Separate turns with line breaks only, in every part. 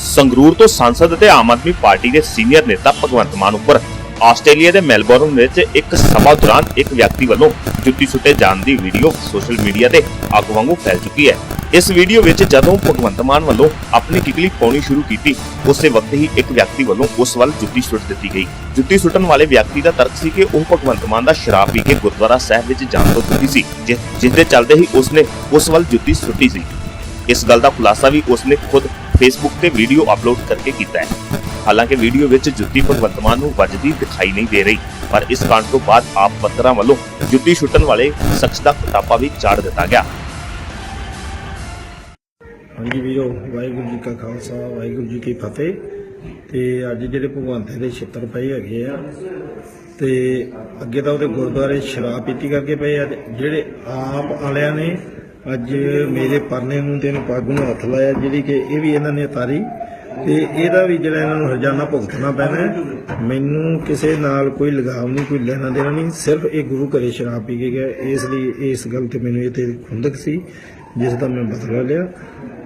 ਸੰਗਰੂਰ ਤੋਂ ਸੰਸਦ ਅਤੇ ਆਮ ਆਦਮੀ ਪਾਰਟੀ ਦੇ ਸੀਨੀਅਰ ਨੇਤਾ ਭਗਵੰਤ ਮਾਨ ਉੱਪਰ ਆਸਟ੍ਰੇਲੀਆ ਦੇ ਮੈਲਬੌਰਨ ਵਿੱਚ ਇੱਕ ਸਭਾ ਦੌਰਾਨ ਇੱਕ ਵਿਅਕਤੀ ਵੱਲੋਂ ਜੁੱਤੀ ਸੁੱਟੇ ਜਾਣ ਦੀ ਵੀਡੀਓ ਸੋਸ਼ਲ ਮੀਡੀਆ ਤੇ ਅੱਗ ਵਾਂਗੂ ਫੈਲ ਚੁੱਕੀ ਹੈ। ਇਸ ਵੀਡੀਓ ਵਿੱਚ ਜਦੋਂ ਭਗਵੰਤ ਮਾਨ ਵੱਲੋਂ ਆਪਣੀ ਕਿਕਲੀ ਪਾਉਣੀ ਸ਼ੁਰੂ ਕੀਤੀ, ਉਸੇ ਵਕਤ ਹੀ ਇੱਕ ਵਿਅਕਤੀ ਵੱਲੋਂ ਉਸ ਵੱਲ ਜੁੱਤੀ ਸੁੱਟ ਦਿੱਤੀ ਗਈ। ਜੁੱਤੀ ਸੁੱਟਣ ਵਾਲੇ ਵਿਅਕਤੀ ਦਾ ਤਰਕ ਸੀ ਕਿ ਉਹ ਭਗਵੰਤ ਮਾਨ ਦਾ ਸ਼ਰਾਬ ਪੀ ਕੇ ਗੁਰਦੁਆਰਾ ਸਾਹਿਬ ਵਿੱਚ ਜਾਣ ਤੋਂ ਦੁਖੀ ਸੀ ਜਿਸ ਜਿਸ ਦੇ ਚੱਲਦੇ ਹੀ ਉਸਨੇ ਉਸ ਵੱਲ ਜੁੱਤੀ ਸੁੱਟੀ ਸੀ। ਇਸ ਗੱਲ ਦਾ ਖੁਲਾਸਾ ਵੀ ਉਸਨੇ ਖੁਦ ਫੇਸਬੁੱਕ ਤੇ ਵੀਡੀਓ ਅਪਲੋਡ ਕਰਕੇ ਕੀਤਾ ਹੈ। ਹਾਲਾਂਕਿ ਵੀਡੀਓ ਵਿੱਚ ਜੁੱਤੀ ਭਗਵੰਤ ਮਾਨ ਨੂੰ ਵੱਜਦੀ ਦਿਖਾਈ ਨਹੀਂ ਦੇ ਰਹੀ, ਪਰ ਇਸ ਕਾਂਡ ਤੋਂ ਬਾਅਦ ਆਪ ਪੱਤਰਾਂ ਵੱਲੋਂ ਜੁੱਤੀ ਛੁੱਟਣ ਵਾਲੇ ਸ਼ਖਸ ਦਾ ਖਿਤਾਬਾ ਵੀ ਚਾੜ ਦਿੱਤਾ ਗਿਆ।
ਹਾਂਜੀ ਵੀਰੋ, ਵਾਹਿਗੁਰੂ ਜੀ ਕਾ ਖਾਲਸਾ, ਵਾਹਿਗੁਰੂ ਜੀ ਕੀ ਫਤਿਹ। ਤੇ ਅੱਜ ਜਿਹੜੇ ਭਗਵੰਤ ਦੇ ਛਿੱਤਰ ਪਏ ਹੈਗੇ ਆ, ਤੇ ਅੱਗੇ ਤਾਂ ਉਹਦੇ ਗੁਰਦੁਆਰੇ ਸ਼ਰਾਬ ਪੀਤੀ ਕਰਕੇ ਪਏ ਆ ਜਿਹੜੇ ਆਪ ਵਾਲਿਆਂ ਨੇ ਅੱਜ ਮੇਰੇ ਪਰਨੇ ਨੂੰ ਤੇ ਇਹਨੂੰ ਪੱਗ ਨੂੰ ਹੱਥ ਲਾਇਆ, ਜਿਹੜੀ ਕਿ ਇਹ ਵੀ ਇਹਨਾਂ ਨੇ ਉਤਾਰੀ। ਤੇ ਇਹਦਾ ਵੀ ਜਿਹੜਾ ਇਹਨਾਂ ਨੂੰ ਹਰਜਾਨਾ ਭੁਗਤਣਾ ਪੈਣਾ ਮੈਨੂੰ ਕਿਸੇ ਨਾਲ ਕੋਈ ਲਗਾਵ ਨਹੀਂ, ਕੋਈ ਲੈਣਾ ਦੇਣਾ ਨਹੀਂ। ਸਿਰਫ ਇਹ ਗੁਰੂ ਘਰੇ ਸ਼ਰਾਬ ਪੀ ਕੇ ਗਿਆ। ਇਸ ਲਈ ਇਸ ਗੱਲ ਤੇ ਮੈਨੂੰ ਇਹ ਤੇ ਖੁੰਦਕ ਸੀ, ਜਿਸ ਦਾ ਮੈਂ ਬਦਲਾ ਲਿਆ।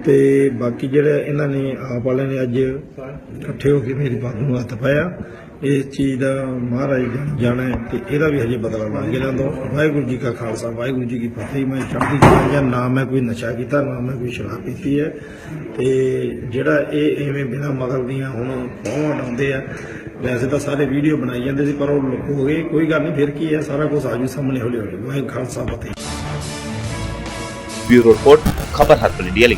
ਤੇ ਬਾਕੀ ਜਿਹੜਾ ਇਹਨਾਂ ਨੇ, ਆਪ ਵਾਲਿਆਂ ਨੇ ਅੱਜ ਇਕੱਠੇ ਹੋ ਕੇ ਮੇਰੀ ਬਾਤ ਨੂੰ ਹੱਥ ਪਾਇਆ। ਇਸ ਚੀਜ਼ ਦਾ ਮਹਾਰਾਜ ਜਾਣਾ ਹੈ ਤੇ ਇਹਦਾ ਵੀ ਹਜੇ ਬਦਲਾ ਲਾਂਗੇ ਇਹਨਾਂ ਤੋਂ ਵਾਹਿਗੁਰੂ ਜੀ ਕਾ ਖਾਲਸਾ, ਵਾਹਿਗੁਰੂ ਜੀ ਕੀ ਫਤਿਹ। ਮੈਂ ਚੜ੍ਹਦੀ ਕਲਾ ਜਾਂ ਨਾ ਮੈਂ ਕੋਈ ਨਸ਼ਾ ਕੀਤਾ, ਨਾ ਮੈਂ ਕੋਈ ਸ਼ਰਾਬ ਪੀਤੀ ਹੈ। ਤੇ ਜਿਹੜਾ ਇਹ ਐਵੇਂ ਬਿਨਾਂ ਮਗਰ ਦੀਆਂ ਹੁਣ ਪਹੁੰਚ ਆਉਂਦੇ ਆ, ਵੈਸੇ ਤਾਂ ਸਾਰੇ ਵੀਡੀਓ ਬਣਾਈ ਜਾਂਦੇ ਸੀ, ਪਰ ਉਹ ਲੁਕ ਹੋ ਗਏ। ਕੋਈ ਗੱਲ ਨਹੀਂ, ਫਿਰ ਕੀ ਹੈ? ਸਾਰਾ ਕੁਝ ਆਜੂ ਸਾਹਮਣੇ ਹੌਲੀ ਹੌਲੀ ਵਾਹਿਗੁਰੂ ਖਾਲਸਾ, ਫਤਿਹ।
ਬਿਊਰੋ ਰਿਪੋਰਟ, ਖਬਰ ਹਰਪਲ ਇੰਡੀਆ ਲਈ